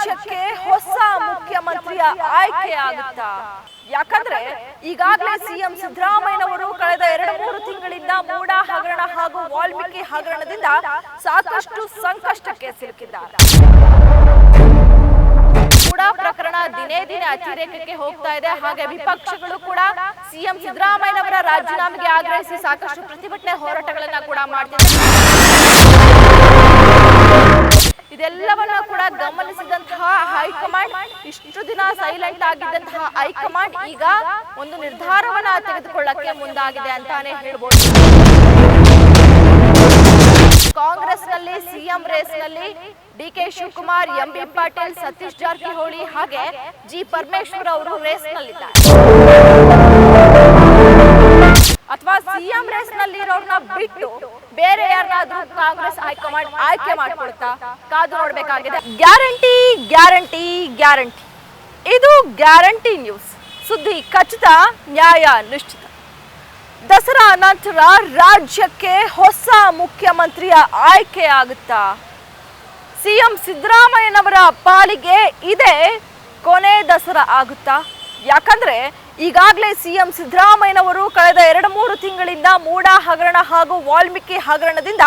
ರಾಜ್ಯಕ್ಕೆ ಹೊಸ ಮುಖ್ಯಮಂತ್ರಿಯ ಆಯ್ಕೆ ಆಗುತ್ತಾ? ಯಾಕಂದ್ರೆ ಈಗಾಗಲೇ ಸಿಎಂ ಸಿದ್ದರಾಮಯ್ಯನವರು ಕಳೆದ ಎರಡು ಮೂರು ತಿಂಗಳಿಂದ ಮೂಡ ಹಗರಣ ಹಾಗೂ ವಾಲ್ಮೀಕಿ ಹಗರಣದಿಂದ ಸಾಕಷ್ಟು ಸಂಕಷ್ಟಕ್ಕೆ ಸಿಲುಕಿದ್ದಾರೆ. ಪ್ರಕರಣ ದಿನೇ ದಿನೇ ಅತಿರೇಕಕ್ಕೆ ಹೋಗ್ತಾ ಇದೆ. ಹಾಗೆ ವಿಪಕ್ಷಗಳು ಕೂಡ ಸಿಎಂ ಸಿದ್ದರಾಮಯ್ಯನವರ ರಾಜೀನಾಮೆಗೆ ಆಗ್ರಹಿಸಿ ಸಾಕಷ್ಟು ಪ್ರತಿಭಟನೆ ಹೋರಾಟಗಳನ್ನ ಕೂಡ ಮಾಡ್ತಿದ್ದಾರೆ. ಇದೆಲ್ಲವನ್ನ ಕೂಡ ಗಮನಿಸಿದಂತಹ ಹೈಕಮಾಂಡ್ ಇಷ್ಟು ದಿನ ಸೈಲೆಂಟ್ ಆಗಿದ್ದಂತಹ ಹೈಕಮಾಂಡ್ ಈಗ ಒಂದು ನಿರ್ಧಾರವನ್ನ ತೆಗೆದುಕೊಳ್ಳಕ್ಕೆ ಮುಂದಾಗಿದೆ ಅಂತಾನೆ ಹೇಳ್ಬೋದು. ಕಾಂಗ್ರೆಸ್ನಲ್ಲಿ CM D K Shivakumar, M B Patil, Satish Jarkiholi ಹಾಗೆ ಜಿ ಪರಮೇಶ್ವರ್ ಅವರು ರೇಸ್ನಲ್ಲಿದ್ದಾರೆ. ಅಥವಾ ಸಿಎಂ ರೇಸ್ನಲ್ಲಿ ಇರೋರ್ನ ಬಿಟ್ಟು ಬೇರೆ ಯಾರನ್ನಾದ್ರೂ ಕಾಂಗ್ರೆಸ್ ಹೈಕಮಾಂಡ್ ಆಯ್ಕೆ ಮಾಡ್ಕೊಳ್ತಾ ಕಾದು ನೋಡ್ಬೇಕಾಗಿದೆ. Guarantee guarantee guarantee. ಇದು ಗ್ಯಾರಂಟಿ ನ್ಯೂಸ್. ಸುದ್ದಿ ಖಚಿತ, ನ್ಯಾಯ ನಿಶ್ಚಿತ. ದಸರಾ ನಂತರ ರಾಜ್ಯಕ್ಕೆ ಹೊಸ ಮುಖ್ಯಮಂತ್ರಿಯ ಆಯ್ಕೆ ಆಗುತ್ತಾ? ಸಿಎಂ ಸಿದ್ದರಾಮಯ್ಯನವರ ಪಾಲಿಗೆ ಇದೆ ಕೊನೆ ದಸರಾ ಆಗುತ್ತಾ? ಯಾಕಂದ್ರೆ ಈಗಾಗಲೇ ಸಿಎಂ ಸಿದ್ದರಾಮಯ್ಯನವರು ಕಳೆದ ಎರಡು ಮೂರು ತಿಂಗಳಿಂದ ಮೂಡ ಹಗರಣ ಹಾಗೂ ವಾಲ್ಮೀಕಿ ಹಗರಣದಿಂದ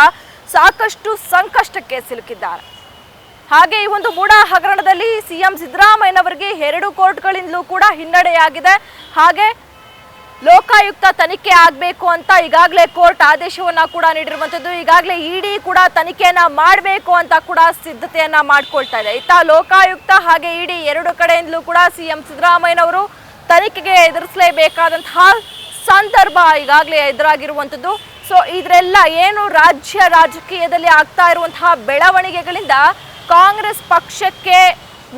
ಸಾಕಷ್ಟು ಸಂಕಷ್ಟಕ್ಕೆ ಸಿಲುಕಿದ್ದಾರೆ. ಹಾಗೆ ಈ ಒಂದು ಮೂಡ ಹಗರಣದಲ್ಲಿ ಸಿಎಂ ಸಿದ್ದರಾಮಯ್ಯನವರಿಗೆ ಎರಡು ಕೋರ್ಟ್ಗಳಿಂದಲೂ ಕೂಡ ಹಿನ್ನಡೆಯಾಗಿದೆ. ಹಾಗೆ ಲೋಕಾಯುಕ್ತ ತನಿಖೆ ಆಗಬೇಕು ಅಂತ ಈಗಾಗಲೇ ಕೋರ್ಟ್ ಆದೇಶವನ್ನ ಕೂಡ ನೀಡಿರುವಂಥದ್ದು ಈಗಾಗಲೇ ಇಡಿ ಕೂಡ ತನಿಖೆಯನ್ನ ಮಾಡಬೇಕು ಅಂತ ಕೂಡ ಸಿದ್ಧತೆಯನ್ನ ಮಾಡ್ಕೊಳ್ತಾ ಇದೆ. ಇತ್ತ ಲೋಕಾಯುಕ್ತ ಹಾಗೆ ಇಡಿ ಎರಡು ಕಡೆಯಿಂದಲೂ ಕೂಡ ಸಿಎಂ ಸಿದ್ದರಾಮಯ್ಯನವರು ತನಿಖೆಗೆ ಎದುರಿಸಲೇಬೇಕಾದಂತಹ ಸಂದರ್ಭ ಈಗಾಗಲೇ ಎದುರಾಗಿರುವಂಥದ್ದು. ಸೊ ಇದರೆಲ್ಲ ಏನು ರಾಜ್ಯ ರಾಜಕೀಯದಲ್ಲಿ ಆಗ್ತಾ ಇರುವಂತಹ ಬೆಳವಣಿಗೆಗಳಿಂದ ಕಾಂಗ್ರೆಸ್ ಪಕ್ಷಕ್ಕೆ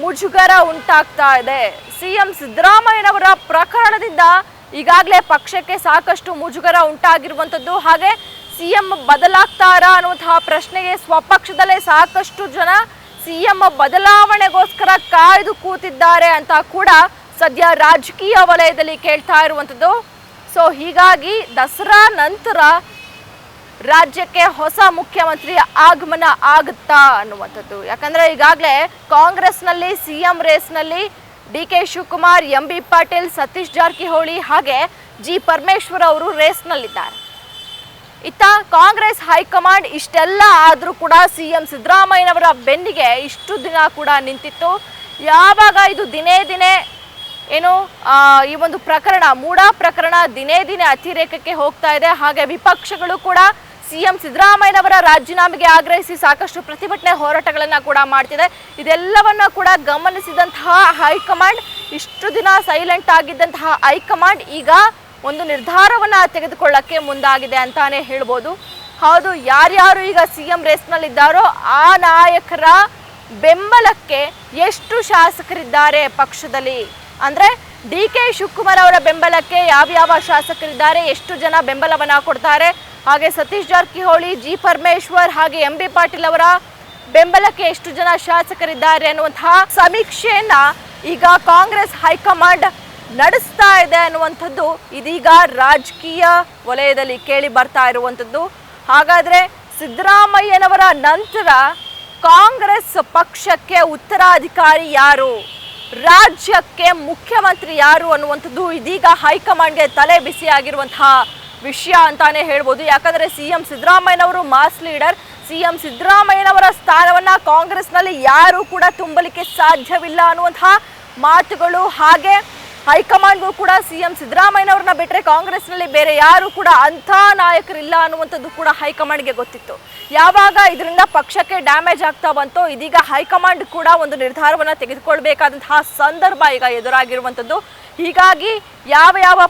ಮುಜುಗರ ಉಂಟಾಗ್ತಾ ಇದೆ. ಸಿಎಂ ಸಿದ್ದರಾಮಯ್ಯನವರ ಪ್ರಕರಣದಿಂದ ಈಗಾಗಲೇ ಪಕ್ಷಕ್ಕೆ ಸಾಕಷ್ಟು ಮುಜುಗರ ಉಂಟಾಗಿರುವಂಥದ್ದು. ಹಾಗೆ ಸಿಎಂ ಬದಲಾಗ್ತಾರಾ ಅನ್ನುವಂತಹ ಪ್ರಶ್ನೆಗೆ ಸ್ವಪಕ್ಷದಲ್ಲೇ ಸಾಕಷ್ಟು ಜನ ಸಿಎಂ ಬದಲಾವಣೆಗೋಸ್ಕರ ಕಾಯ್ದು ಕೂತಿದ್ದಾರೆ ಅಂತ ಕೂಡ ಸದ್ಯ ರಾಜಕೀಯ ವಲಯದಲ್ಲಿ ಕೇಳ್ತಾ ಇರುವಂಥದ್ದು. ಸೊ ಹೀಗಾಗಿ ದಸರಾ ನಂತರ ರಾಜ್ಯಕ್ಕೆ ಹೊಸ ಮುಖ್ಯಮಂತ್ರಿ ಆಗಮನ ಆಗುತ್ತಾ ಅನ್ನುವಂಥದ್ದು. ಯಾಕಂದ್ರೆ ಈಗಾಗಲೇ ಕಾಂಗ್ರೆಸ್ನಲ್ಲಿ CM ರೇಸ್ನಲ್ಲಿ D K Shivakumar, M B Patil, Satish Jarkiholi ಹಾಗೆ ಜಿ ಪರಮೇಶ್ವರ್ ಅವರು ರೇಸ್ನಲ್ಲಿದ್ದಾರೆ. ಇತ್ತ ಕಾಂಗ್ರೆಸ್ ಹೈಕಮಾಂಡ್ ಇಷ್ಟೆಲ್ಲ ಆದರೂ ಕೂಡ ಸಿ ಎಂ ಸಿದ್ದರಾಮಯ್ಯನವರ ಬೆನ್ನಿಗೆ ಇಷ್ಟು ದಿನ ಕೂಡ ನಿಂತಿತ್ತು. ಯಾವಾಗ ಇದು ದಿನೇ ದಿನೇ ಏನು ಈ ಒಂದು ಪ್ರಕರಣ, ಮೂಡಾ ಪ್ರಕರಣ ದಿನೇ ದಿನೇ ಅತಿರೇಕಕ್ಕೆ ಹೋಗ್ತಾ ಇದೆ. ಹಾಗೆ ವಿಪಕ್ಷಗಳು ಕೂಡ ಸಿಎಂ ಸಿದ್ದರಾಮಯ್ಯನವರ ರಾಜೀನಾಮೆಗೆ ಆಗ್ರಹಿಸಿ ಸಾಕಷ್ಟು ಪ್ರತಿಭಟನೆ ಹೋರಾಟಗಳನ್ನು ಕೂಡ ಮಾಡ್ತಿದೆ. ಇದೆಲ್ಲವನ್ನ ಕೂಡ ಗಮನಿಸಿದಂತಹ ಹೈಕಮಾಂಡ್, ಇಷ್ಟು ದಿನ ಸೈಲೆಂಟ್ ಆಗಿದ್ದಂತಹ ಹೈಕಮಾಂಡ್ ಈಗ ಒಂದು ನಿರ್ಧಾರವನ್ನ ತೆಗೆದುಕೊಳ್ಳಕ್ಕೆ ಮುಂದಾಗಿದೆ ಅಂತಾನೆ ಹೇಳ್ಬೋದು. ಹೌದು, ಯಾರ್ಯಾರು ಈಗ ಸಿಎಂ ರೇಸ್ನಲ್ಲಿದ್ದಾರೋ ಆ ನಾಯಕರ ಬೆಂಬಲಕ್ಕೆ ಎಷ್ಟು ಶಾಸಕರಿದ್ದಾರೆ ಪಕ್ಷದಲ್ಲಿ? ಅಂದ್ರೆ ಡಿ ಕೆ ಶಿವಕುಮಾರ್ ಅವರ ಬೆಂಬಲಕ್ಕೆ ಯಾವ್ಯಾವ ಶಾಸಕರಿದ್ದಾರೆ, ಎಷ್ಟು ಜನ ಬೆಂಬಲವನ್ನ ಕೊಡ್ತಾರೆ, ಹಾಗೆ ಸತೀಶ್ ಜಾರಕಿಹೊಳಿ, ಜಿ ಪರಮೇಶ್ವರ್ ಹಾಗೆ ಎಂ ಬಿ ಪಾಟೀಲ್ ಅವರ ಬೆಂಬಲಕ್ಕೆ ಎಷ್ಟು ಜನ ಶಾಸಕರಿದ್ದಾರೆ ಅನ್ನುವಂತಹ ಸಮೀಕ್ಷೆಯನ್ನ ಈಗ ಕಾಂಗ್ರೆಸ್ ಹೈಕಮಾಂಡ್ ನಡೆಸ್ತಾ ಇದೆ ಅನ್ನುವಂಥದ್ದು ಇದೀಗ ರಾಜಕೀಯ ವಲಯದಲ್ಲಿ ಕೇಳಿ ಬರ್ತಾ ಇರುವಂಥದ್ದು. ಹಾಗಾದ್ರೆ ಸಿದ್ದರಾಮಯ್ಯನವರ ನಂತರ ಕಾಂಗ್ರೆಸ್ ಪಕ್ಷಕ್ಕೆ ಉತ್ತರಾಧಿಕಾರಿ ಯಾರು? ರಾಜ್ಯಕ್ಕೆ ಮುಖ್ಯಮಂತ್ರಿ ಯಾರು ಅನ್ನುವಂಥದ್ದು ಇದೀಗ ಹೈಕಮಾಂಡ್ಗೆ ತಲೆ ಬಿಸಿಯಾಗಿರುವಂತಹ ವಿಷಯ ಅಂತಾನೆ ಹೇಳ್ಬೋದು. ಯಾಕಂದ್ರೆ ಸಿಎಂ ಸಿದ್ದರಾಮಯ್ಯನವರು ಮಾಸ್ ಲೀಡರ್. ಸಿ ಎಂ ಸಿದ್ದರಾಮಯ್ಯನವರ ಸ್ಥಾನವನ್ನ ಕಾಂಗ್ರೆಸ್ನಲ್ಲಿ ಯಾರು ಕೂಡ ತುಂಬಲಿಕ್ಕೆ ಸಾಧ್ಯವಿಲ್ಲ ಅನ್ನುವಂತಹ ಮಾತುಗಳು. ಹಾಗೆ ಹೈಕಮಾಂಡ್ಗೂ ಕೂಡ ಸಿಎಂ ಸಿದ್ದರಾಮಯ್ಯನವ್ರನ್ನ ಬಿಟ್ಟರೆ ಕಾಂಗ್ರೆಸ್ನಲ್ಲಿ ಬೇರೆ ಯಾರು ಕೂಡ ಅಂಥ ನಾಯಕರಿಲ್ಲ ಅನ್ನುವಂಥದ್ದು ಕೂಡ ಹೈಕಮಾಂಡ್ಗೆ ಗೊತ್ತಿತ್ತು. ಯಾವಾಗ ಇದರಿಂದ ಪಕ್ಷಕ್ಕೆ ಡ್ಯಾಮೇಜ್ ಆಗ್ತಾ ಬಂತೋ ಇದೀಗ ಹೈಕಮಾಂಡ್ ಕೂಡ ಒಂದು ನಿರ್ಧಾರವನ್ನ ತೆಗೆದುಕೊಳ್ಬೇಕಾದಂತಹ ಸಂದರ್ಭ ಈಗ ಎದುರಾಗಿರುವಂಥದ್ದು. ಹೀಗಾಗಿ ಯಾವ ಯಾವ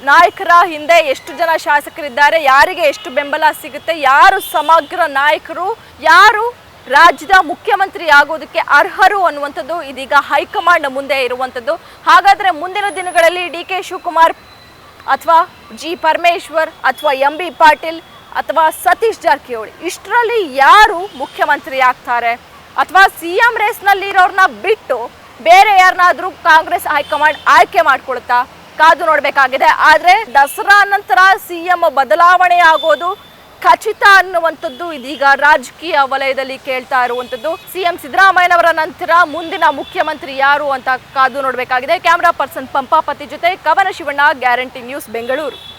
ನಾಯಕರ ಹಿಂದೆ ಎಷ್ಟು ಜನ ಶಾಸಕರಿದ್ದಾರೆ, ಯಾರಿಗೆ ಎಷ್ಟು ಬೆಂಬಲ ಸಿಗುತ್ತೆ, ಯಾರು ಸಮಗ್ರ ನಾಯಕರು, ಯಾರು ರಾಜ್ಯದ ಮುಖ್ಯಮಂತ್ರಿ ಆಗೋದಕ್ಕೆ ಅರ್ಹರು ಅನ್ನುವಂಥದ್ದು ಇದೀಗ ಹೈಕಮಾಂಡ್ ಮುಂದೆ ಇರುವಂಥದ್ದು. ಹಾಗಾದರೆ ಮುಂದಿನ ದಿನಗಳಲ್ಲಿ ಡಿ ಕೆ ಶಿವಕುಮಾರ್ ಅಥವಾ ಜಿ ಪರಮೇಶ್ವರ್ ಅಥವಾ ಎಂ ಬಿ ಪಾಟೀಲ್ ಅಥವಾ ಸತೀಶ್ ಜಾರಕಿಹೊಳಿ, ಇಷ್ಟರಲ್ಲಿ ಯಾರು ಮುಖ್ಯಮಂತ್ರಿ ಆಗ್ತಾರೆ? ಅಥವಾ ಸಿ ಎಂ ರೇಸ್ನಲ್ಲಿರೋರ್ನ ಬಿಟ್ಟು ಬೇರೆ ಯಾರನ್ನಾದರೂ ಕಾಂಗ್ರೆಸ್ ಹೈಕಮಾಂಡ್ ಆಯ್ಕೆ ಮಾಡ್ಕೊಳ್ತಾ ಕಾದು ನೋಡಬೇಕಾಗಿದೆ. ಆದರೆ ದಸರಾ ನಂತರ ಸಿ ಎಂ ಬದಲಾವಣೆ ಆಗೋದು ಖಚಿತ ಅನ್ನುವಂಥದ್ದು ಇದೀಗ ರಾಜಕೀಯ ವಲಯದಲ್ಲಿ ಕೇಳ್ತಾ ಇರುವಂಥದ್ದು. ಸಿಎಂ ಸಿದ್ದರಾಮಯ್ಯನವರ ನಂತರ ಮುಂದಿನ ಮುಖ್ಯಮಂತ್ರಿ ಯಾರು ಅಂತ ಕಾದು ನೋಡಬೇಕಾಗಿದೆ. ಕ್ಯಾಮರಾ ಪರ್ಸನ್ ಪಂಪಾಪತಿ ಜೊತೆ ಕವನ ಶಿವಣ್ಣ, ಗ್ಯಾರಂಟಿ ನ್ಯೂಸ್, ಬೆಂಗಳೂರು.